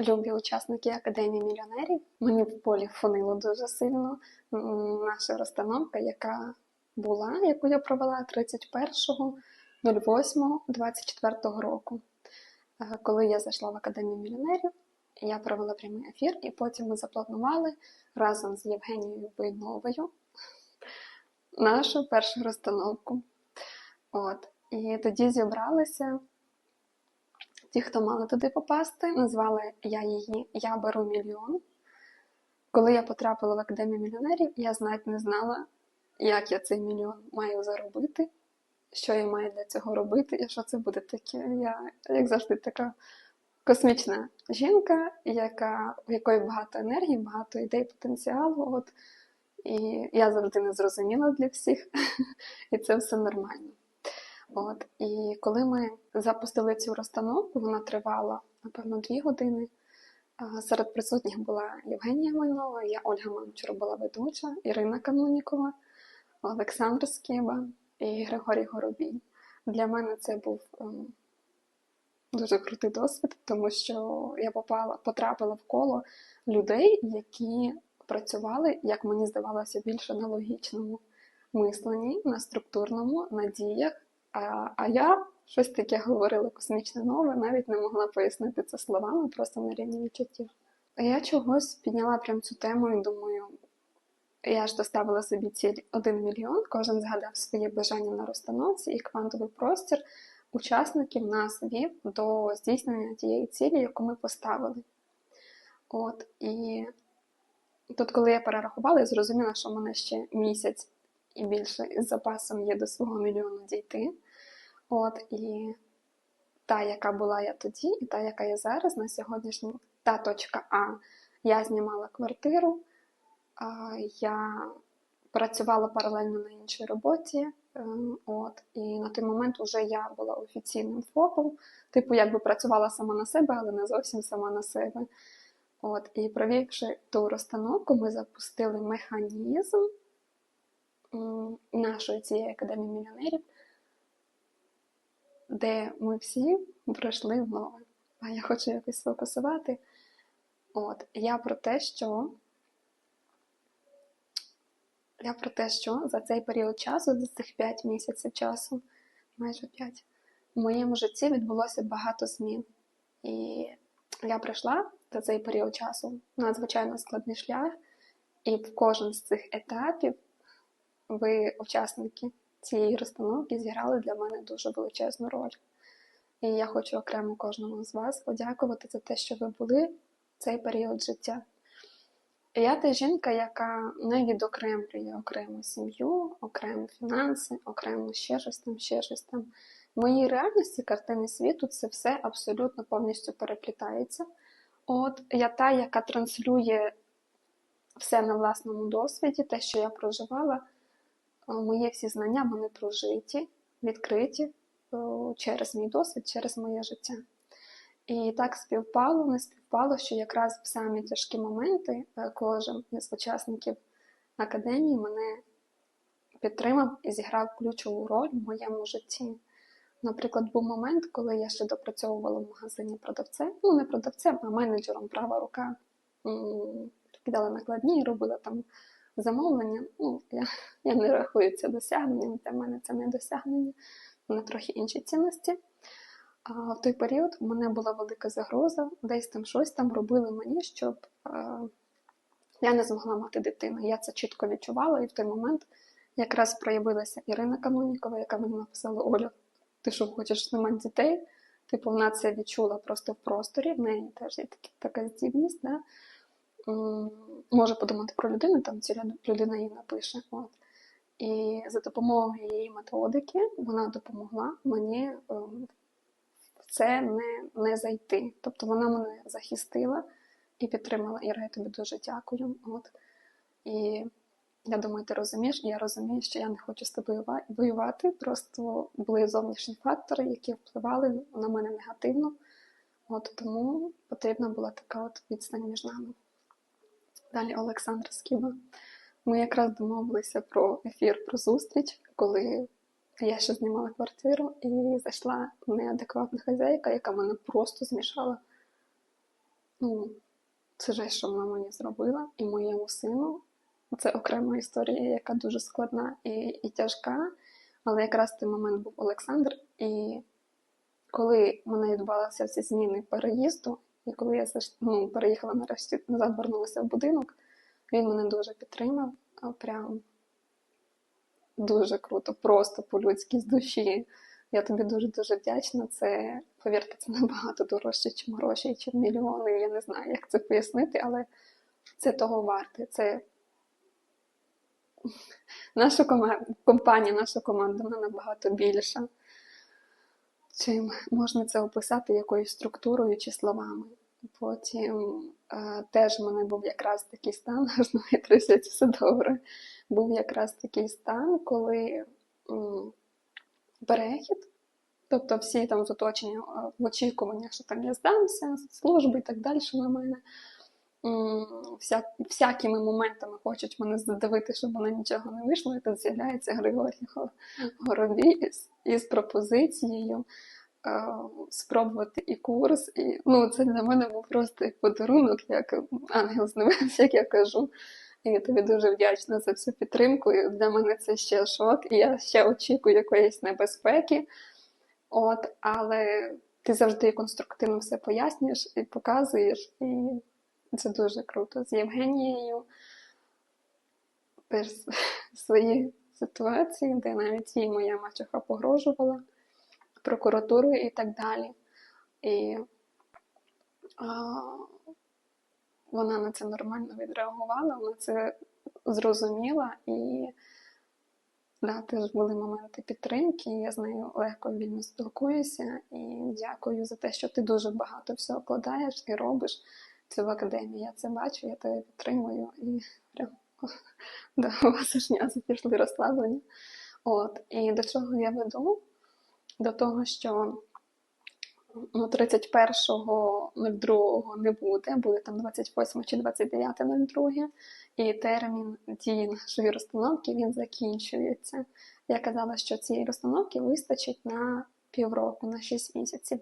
любі учасники Академії мільйонерів. Мені в полі фонило дуже сильно наша розстановка, яка була, яку я провела 31.08.24 року. Е, Коли я зайшла в Академію мільйонерів, я провела прямий ефір, і потім ми запланували разом з Євгенією Бойновою нашу першу розстановку. От. І тоді зібралися ті, хто мали туди попасти, назвали я її Я беру мільйон. Коли я потрапила в Академію мільйонерів, я навіть не знала, як я цей мільйон маю заробити, що я маю для цього робити, і що це буде таке. Я, як завжди, така космічна жінка, яка, в якої багато енергії, багато ідей, потенціалу. От. І я завжди не зрозуміла для всіх, і це все нормально. От. І коли ми запустили цю розстановку, вона тривала, напевно, дві години. Серед присутніх була Євгенія Майнова, я Ольга Мамчур була ведуча, Ірина Канунікова, Олександр Скіба і Григорій Горобій. Для мене це був ем, дуже крутий досвід, тому що я попала, потрапила в коло людей, які працювали, як мені здавалося, більше на логічному мисленні, на структурному, на діях. А, я щось таке говорила космічне нове, навіть не могла пояснити це словами, просто на рівні відчуттів. А я чогось підняла прям цю тему і думаю, я ж доставила собі ціль 1 мільйон, кожен згадав своє бажання на розстановці, і квантовий простір учасників нас вів до здійснення тієї цілі, яку ми поставили. От, і тут, коли я перерахувала, я зрозуміла, що в мене ще місяць і більше із запасом є до свого мільйону дійти. От, і та, яка була я тоді, і та, яка я зараз, на сьогоднішній, та точка А. Я знімала квартиру, я працювала паралельно на іншій роботі. е, От, і на той момент вже я була офіційним ФОПом, типу, якби працювала сама на себе, але не зовсім сама на себе. От, і провівши ту розстановку, ми запустили механізм нашої цієї академії мільйонерів, де ми всі пройшли в. А я хочу якось сфокусувати. От, я про те, що я про те, що за цей період часу, за цих 5 місяців часу, майже 5, в моєму житті відбулося багато змін. І я пройшла за цей період часу надзвичайно складний шлях, і в кожен з цих етапів ви, учасники цієї розстановки, зіграли для мене дуже величезну роль. І я хочу окремо кожному з вас подякувати за те, що ви були в цей період життя. Я та жінка, яка не відокремлює окрему сім'ю, окремо фінанси, окремо ще щось там, ще щось там. В моїй реальності картини світу це все абсолютно повністю переплітається. От я та, яка транслює все на власному досвіді, те, що я проживала, мої всі знання вони прожиті, відкриті е, через мій досвід, через моє життя. І так співпало, не співпало, що якраз в самі тяжкі моменти е, кожен із учасників академії мене підтримав і зіграв ключову роль в моєму житті. Наприклад, був момент, коли я ще допрацьовувала в магазині продавцем, ну не продавцем, а менеджером права рука. Кидала накладні і робила там замовлення. Ну, я, я не рахую це досягненням, для мене це не досягнення, мене трохи інші цінності. А в той період в мене була велика загроза, десь там щось там робили мені, щоб е, я не змогла мати дитину. Я це чітко відчувала, і в той момент якраз проявилася Ірина Канунікова, яка мені написала: Оля, ти що хочеш не мати дітей? Типу, вона це відчула просто в просторі, в неї теж є така здібність. Да? Може подумати про людину, там ціла людина їй напише. От. І за допомогою її методики вона допомогла мені е, в це не, не зайти. Тобто вона мене захистила і підтримала. Іра, я тобі дуже дякую. От. І я думаю, ти розумієш, я розумію, що я не хочу з тобою воювати. Просто були зовнішні фактори, які впливали на мене негативно. От тому потрібна була така от відстань між нами. Далі Олександр Скіба. Ми якраз домовилися про ефір, про зустріч, коли я ще знімала квартиру і зайшла неадекватна хазяйка, яка мене просто змішала. ну, це же, що вона мені зробила, і моєму сину. Це окрема історія, яка дуже складна і, і тяжка. Але якраз той момент був Олександр, і коли мене відбувалися всі зміни переїзду, і коли я ну, переїхала нарешті назад, вернулася в будинок, він мене дуже підтримав. Прям дуже круто, просто по-людськи з душі. Я тобі дуже-дуже вдячна. Це, повірте, це набагато дорожче, ніж гроші, чи мільйони. Я не знаю, як це пояснити, але це того варте. Це наша компанія, наша команда вона набагато більша. Чим можна це описати якоюсь структурою чи словами. Потім е, теж в мене був якраз такий стан, аж все добре. Був якраз такий стан, коли м, перехід, тобто всі там з оточення е, в очікуванні, що там я здамся, служби і так далі на мене. Вся, всякими моментами хочуть мене задавити, щоб мене нічого не вийшло, і тут з'являється Григорій Го- Горобій із, із пропозицією е, спробувати і курс. І, ну, це для мене був просто подарунок, як ангел з небес, як я кажу. І я тобі дуже вдячна за цю підтримку. І для мене це ще шок, і я ще очікую якоїсь небезпеки. От, але ти завжди конструктивно все пояснюєш і показуєш, і це дуже круто. З Євгенією теж свої ситуації, де навіть їй моя мачеха погрожувала прокуратурою і так далі. І а, вона на це нормально відреагувала, вона це зрозуміла і да, теж були моменти підтримки. Я з нею легко вільно спілкуюся і дякую за те, що ти дуже багато всього вкладаєш і робиш це в академії. Я це бачу, я тебе підтримую і прям у вас аж пішли розслаблені. От, і до чого я веду? До того, що ну, 31.02 не буде, буде там 28 чи 29.02, і термін дії нашої розстановки він закінчується. Я казала, що цієї розстановки вистачить на півроку, на 6 місяців.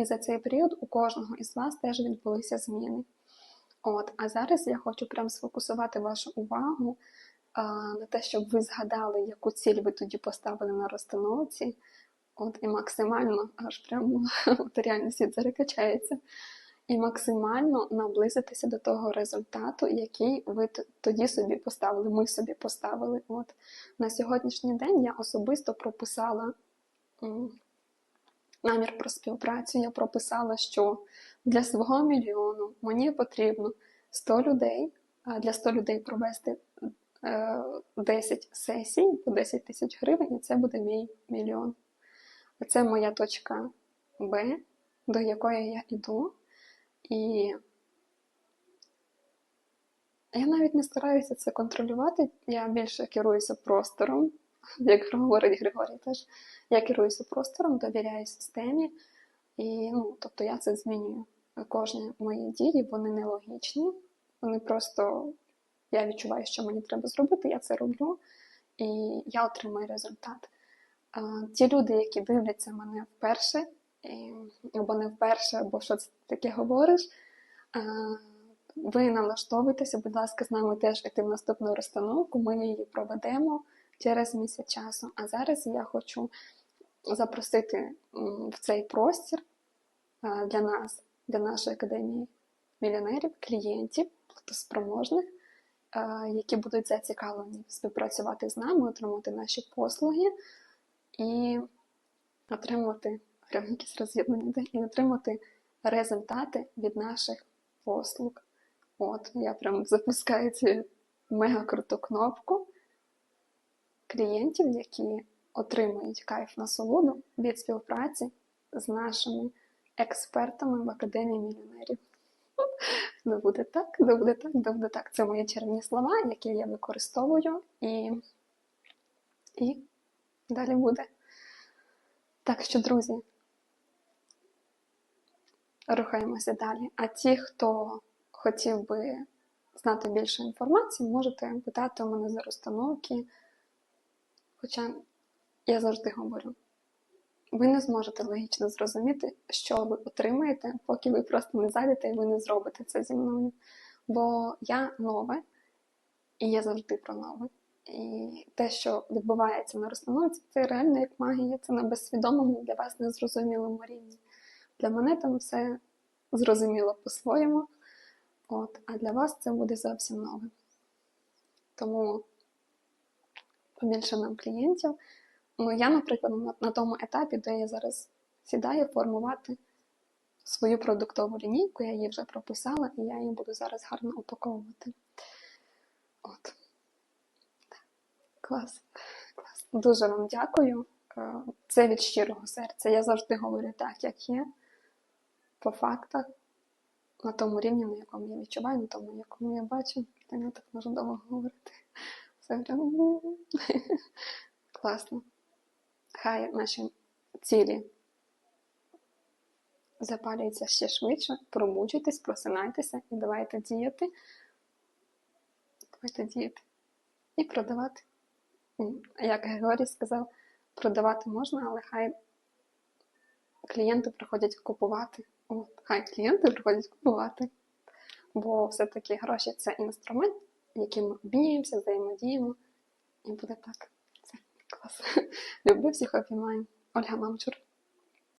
І за цей період у кожного із вас теж відбулися зміни. От, а зараз я хочу прям сфокусувати вашу увагу а, на те, щоб ви згадали, яку ціль ви тоді поставили на розстановці. От і максимально аж прямо матеріальний світ зарекачається. І максимально наблизитися до того результату, який ви тоді собі поставили, ми собі поставили. От на сьогоднішній день я особисто прописала намір про співпрацю. Я прописала, що для свого мільйону мені потрібно 100 людей, а для 100 людей провести е, 10 сесій по 10 тисяч гривень, і це буде мій мільйон. Це моя точка Б, до якої я йду. І я навіть не стараюся це контролювати, я більше керуюся простором, як говорить Григорій теж. Я керуюся простором, довіряю системі, і ну, тобто я це змінюю. Кожні мої дії, вони нелогічні, вони просто я відчуваю, що мені треба зробити, я це роблю, і я отримую результат. Ті люди, які дивляться мене вперше, або не вперше, або що це таке говориш, ви налаштовуйтеся, будь ласка, з нами теж іти в наступну розстановку. Ми її проведемо через місяць часу. А зараз я хочу запросити в цей простір для нас, для нашої академії мільйонерів, клієнтів, спроможних, які будуть зацікавлені співпрацювати з нами, отримати наші послуги і отримувати прям якісь роз'єднання, і отримати результати від наших послуг. От, я прям запускаю цю мега круту кнопку клієнтів, які отримують кайф насолоду від співпраці з нашими експертами в Академії мільйонерів. Не буде так, не буде так, не буде так. Це мої червні слова, які я використовую, і, і далі буде. Так що, друзі, рухаємося далі. А ті, хто хотів би знати більше інформації, можете питати у мене за розстановки. Хоча я завжди говорю, ви не зможете логічно зрозуміти, що ви отримаєте, поки ви просто не зайдете і ви не зробите це зі мною. Бо я нове, і я завжди про нове. І те, що відбувається на розстановці, це реально як магія, це на безсвідомому для вас незрозумілому рівні. Для мене там все зрозуміло по-своєму, от, а для вас це буде зовсім нове. Тому побільше нам клієнтів. Ну, я, наприклад, на, тому етапі, де я зараз сідаю формувати свою продуктову лінійку, я її вже прописала, і я її буду зараз гарно упаковувати. От. Клас. Клас. Дуже вам дякую. Е, Це від щирого серця. Я завжди говорю так, як є, по фактах, на тому рівні, на якому я відчуваю, на тому, якому я бачу. Та я так можу довго говорити. Це класно. Хай наші цілі запалюються ще швидше, пробуджуйтесь, просинайтеся і давайте діяти. Давайте діяти. І продавати. Як Григорій сказав, продавати можна, але хай клієнти приходять купувати. От, хай клієнти приходять купувати. Бо все-таки гроші це інструмент, яким ми взаємодіємо. І буде так. Все клас. Люблю всіх обіймаю. Ольга Мамчур.